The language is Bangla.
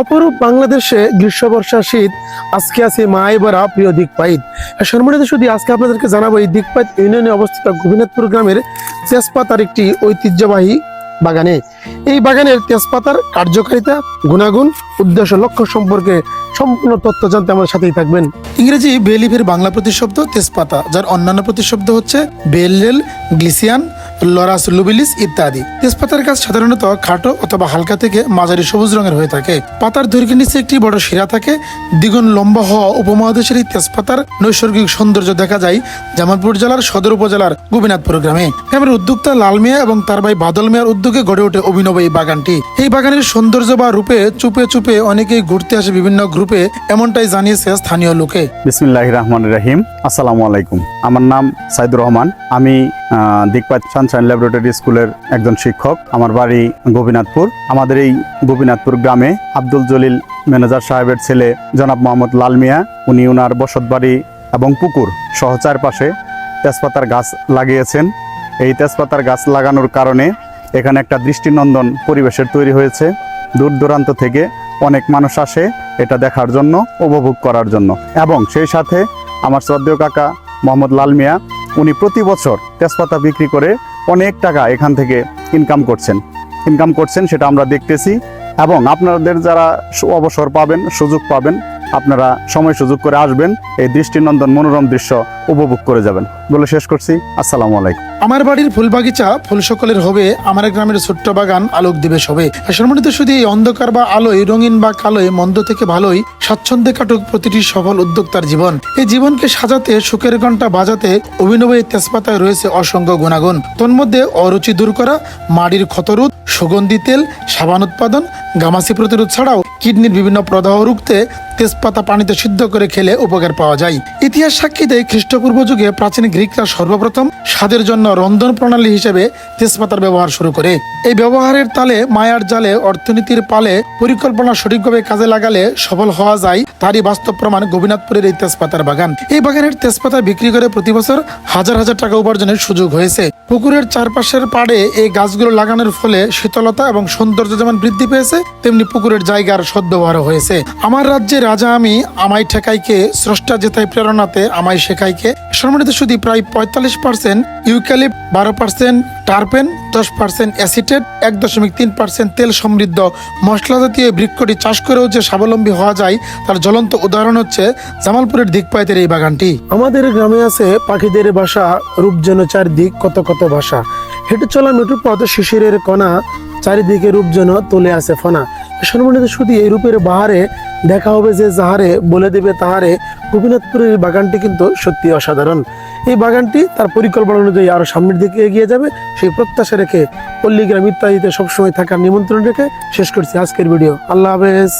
অপরূপ বাংলাদেশে গ্রীষ্ম বর্ষা শীত, আজকে আছে শুধু আজকে আপনাদেরকে জানাব এই অবস্থিত গ্রামের তেজপাতার একটি ঐতিহ্যবাহী বাগানে। এই বাগানের তেজপাতার কার্যকারিতা, গুণাগুণ, উদ্দেশ্য, লক্ষ্য সম্পর্কে সম্পূর্ণ তথ্য জানতে আমার সাথেই থাকবেন। ইংরেজি বেলিভের বাংলা প্রতিশব্দ তেজপাতা, যার অন্যান্য প্রতিশব্দ হচ্ছে বেলরেল গ্লিসিয়ান লরাস লুবিলিস ইত্যাদি। তেজপাতার গাছ সাধারণত খাটো অথবা হালকা থেকে মাঝারি সবুজ রঙের হয়ে থাকে। পাতার দৈর্ঘ্যের নিচে একটি বড় শিরা থাকে। দ্বিগুণ লম্বা হওয়া উপমহাদেশের এই তেজপাতার নৈসর্গিক সৌন্দর্য দেখা যায় জামালপুর জেলার সদর উপজেলার গোপীনাথপুর গ্রামে। গ্রামের উদ্যোক্তা লাল মিয়া এবং তার ভাই বাদল মিয়ার উদ্যোগে গড়ে ওঠে অভিনব এই বাগানটি। এই বাগানের সৌন্দর্য বা রূপে চুপে চুপে অনেকেই ঘুরতে আসে বিভিন্ন গ্রুপে, এমনটাই জানিয়েছে স্থানীয় লোকে। বিসমিল্লাহ রহমান রহিম। আসসালামু আলাইকুম। আমার নাম সাইদুর রহমান। আমি দিকপাত সানশাইন ল্যাবরেটরি স্কুলের একজন শিক্ষক। আমার বাড়ি গোপীনাথপুর। আমাদের এই গোপীনাথপুর গ্রামে আব্দুল জলিল ম্যানেজার সাহেবের ছেলে জনাব মোহাম্মদ লাল মিয়া, উনি ওনার বসত বাড়ি এবং পুকুর সহ চারপাশে তেজপাতার গাছ লাগিয়েছেন। এই তেজপাতার গাছ লাগানোর কারণে এখানে একটা দৃষ্টিনন্দন পরিবেশের তৈরি হয়েছে। দূর দূরান্ত থেকে অনেক মানুষ আসে এটা দেখার জন্য, উপভোগ করার জন্য। এবং সেই সাথে আমার শ্রদ্ধেয় কাকা মোহাম্মদ লাল মিয়া উনি প্রতি বছর তেজপাতা বিক্রি করে অনেক টাকা এখান থেকে ইনকাম করছেন। ইনকাম করছেন সেটা আমরা দেখতেছি এবং আপনাদের যারা অবসর পাবেন, সুযোগ পাবেন, আপনারা সময় সুযোগ করে আসবেন, এই দৃষ্টিনন্দন মনোরম দৃশ্য উপভোগ করে যাবেন। বলে শেষ করছি। আসসালামু আলাইকুম। আমার বাড়ির ফুল বাগিচা ফুল সকলের হবে, আমার গ্রামের ছোট্ট বাগান আলোক দিবে হবে সম্মানিত শুধু এই অন্ধকার বা আলোয়, রঙিন বা কালোয়, মন্দ থেকে ভালোই স্বাচ্ছন্দ্যে কাটুক প্রতিটি সফল উদ্যোক্তার জীবন। এই জীবনকে সাজাতে, সুখের ঘণ্টা বাজাতে অভিনব এই তেজপাতায় রয়েছে অসংখ্য গুণাগুণ। তন্মধ্যে অরুচি দূর করা, মাড়ির ক্ষতরোধ, সুগন্ধি তেল, সাবান উৎপাদন, গামাসি প্রতিরোধ ছাড়াও কিডনির বিভিন্ন প্রদাহ রুখতে তেজপাতা পানিতে সিদ্ধ করে খেলে উপকার পাওয়া যায়। ইতিহাস সাক্ষী দেয় খ্রিস্টপূর্ব যুগে প্রাচীন গ্রিকরা সর্বপ্রথম স্বাদের জন্য রন্ধন প্রণালী হিসেবে তেজপাতার ব্যবহার শুরু করে। এই ব্যবহারের তালে মায়ার জালে অর্থনীতির পালে পরিকল্পনা সঠিকভাবে কাজে লাগালে সফল হওয়া যায়, তারই বাস্তব প্রমাণ গোপীনাথপুরের এই তেজপাতার বাগান। এই বাগানের তেজপাতা বিক্রি করে প্রতি বছর হাজার হাজার টাকা উপার্জনের সুযোগ হয়েছে। পুকুরের চারপাশের পাড়ে এই গাছগুলো লাগানোর ফলে শীতলতা এবং সৌন্দর্য যেমন বৃদ্ধি পেয়েছে, তেমনি পুকুরের জায়গার সদ্ব্যবহার হয়েছে। আমার রাজ্যে রাজা আমি আমায় ঠেকাইকে, স্রষ্টা জেতাই প্রেরণাতে আমায় শেখাইকে সম্মানিত শুধু প্রায় পঁয়তাল্লিশ পার্সেন্ট ইউক্যালিপ বারো পার্সেন্ট টার্পেন, দশ পার্সেন্ট অ্যাসিটেট, এক দশমিক তিন পার্সেন্ট তেল সমৃদ্ধ। মশলা জাতীয় বৃক্ষটি চাষ করেও যে স্বাবলম্বী হওয়া যায়, তার জ্বলন্ত উদাহরণ হচ্ছে জামালপুরের দিকপাইতের এই বাগানটি। আমাদের গ্রামে আছে পাখিদের বাসা, রূপ যেন চারদিক কত কত ভাষা হেঁটে চলা মেটু পথ শিশিরের কণা, চারিদিকে রূপ যেন তোলে আছে ফনা সম্মানিত শুধু এই রূপের বাহারে দেখা হবে যে যাহারে বলে দেবে তাহারে গোপীনাথপুরের বাগানটি কিন্তু সত্যি অসাধারণ। এই বাগানটি তার পরিকল্পনা অনুযায়ী আরও সামনের দিকে এগিয়ে যাবে। সেই প্রত্যাশা রেখে পল্লীগ্রাম ইত্যাদিতে সবসময় থাকার নিমন্ত্রণ রেখে শেষ করছি আজকের ভিডিও। আল্লাহ হাফেজ।